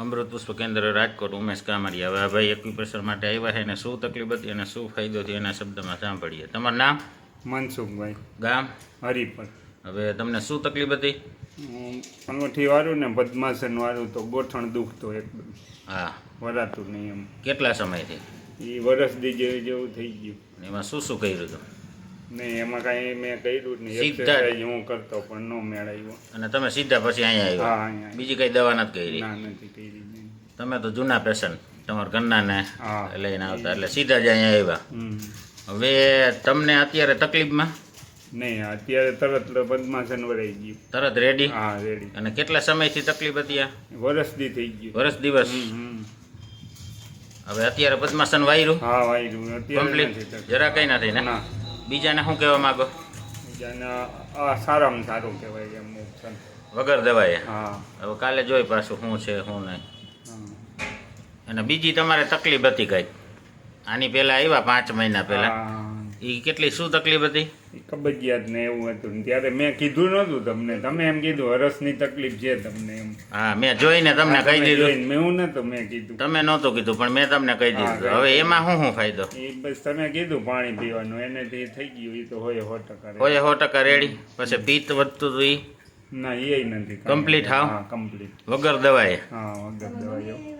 અમૃત પુષ્પ કેન્દ્ર રાજકોટ ઉમેશ કામરિયા. હવે આ ભાઈ એક્યુપ્રેશર માટે આવ્યા છે અને શું તકલીફ હતી અને શું ફાયદો થયો એના શબ્દમાં સાંભળીએ. તમારું નામ? મનસુખભાઈ. ગામ? હરિપર. હવે તમને શું તકલીફ હતી? અંગૂઠી વાળું ને પદ્માસન વાળું તો ગોઠણ દુખતો એકદમ. હા. વરાતું નહીં એમ. કેટલા સમયથી? એ વરસ દી જેવું જેવું થઈ ગયું. એમાં શું શું કર્યું હતું? નહીં એમાં કાંઈ મેં કર્યું જ નહીં. સીધા. એક્સરસાઇઝ હું કરતો પણ ન મેળવ્યો. અને તમે સીધા પછી અહીંયા હા આવ્યા. અહીંયા બીજી કઈ દવા નથી કરી? ના નથી કરી. તમે તો જૂના પેશન્ટ તમારા ઘરનાને હા. લઈને આવતા એટલે સીધા જ અહીંયા આવ્યા. હમ. હવે તમને અત્યારે તકલીફમાં? નહીં અત્યારે તરત પદ્માસન વરાઈ ગયું. તરત રેડી હા રેડી અને કેટલા સમયથી તકલીફ હતી આ? વરસ દી થઈ ગયું. વર્ષ દિવસ? હમ, હમ. હવે અત્યારે પદ્માસન વાયરું? હા વાયરું. અત્યારે કમ્પ્લીટ નથી તકલીફ. જરા કઈ થઈ ને? ના. બીજાને શું કહેવા માંગો? બીજાને સારામાં સારું કહેવાય એમ વગર દવાએ? હા. હવે કાલે જોઈ પાછું શું છે શું નહીં. અને બીજી તમારે તકલીફ હતી કંઈક આની પહેલાં આવ્યા પાંચ મહિના પહેલા. એ કેટલી શું તકલીફ હતી? કબજિયાત ને એવું હતું. ને ત્યારે મેં કીધું નહોતું તમને. તમે એમ કીધું હરસની તકલીફ છે તમને એમ. હા મેં જોઈને તમને કહી દીધું. મેં હું નહોતું મેં કીધું. તમે નહોતું કીધું પણ મેં તમને કહી દીધું. હવે એમાં શું શું ફાયદો? એ બસ તમે કીધું પાણી પીવાનું. એનેથી થઈ ગયું એ તો હોય સો ટકા હોય સો ટકા રેડી. પછી પિત્ત વધતું હતું એ ના એ નથી કમ્પ્લીટ? હા? કમ્પ્લીટ વગર દવાએ? હા વગર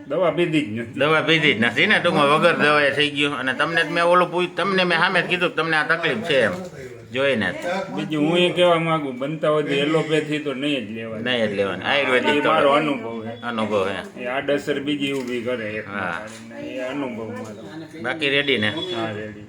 દવા પીધી જ નથી. દવા પીધી જ નથી ને? ટૂંકમાં વગર દવાએ થઈ ગયું. અને તમને મેં ઓલું પૂછ્યું તમને મેં સામે કીધું તમને આ તકલીફ છે એમ. જોઈને બીજું હું એ કહેવા માંગુ બનતા હોય તો એલોપેથી તો નહીં જ લેવાય. નહીં જ લેવાનું આયુર્વેદિક મારો અનુભવ અનુભવ હે એ આડઅસર બીજી ઊભી કરે હા. એ અનુભવ મારો. બાકી રેડી ને? હા રેડી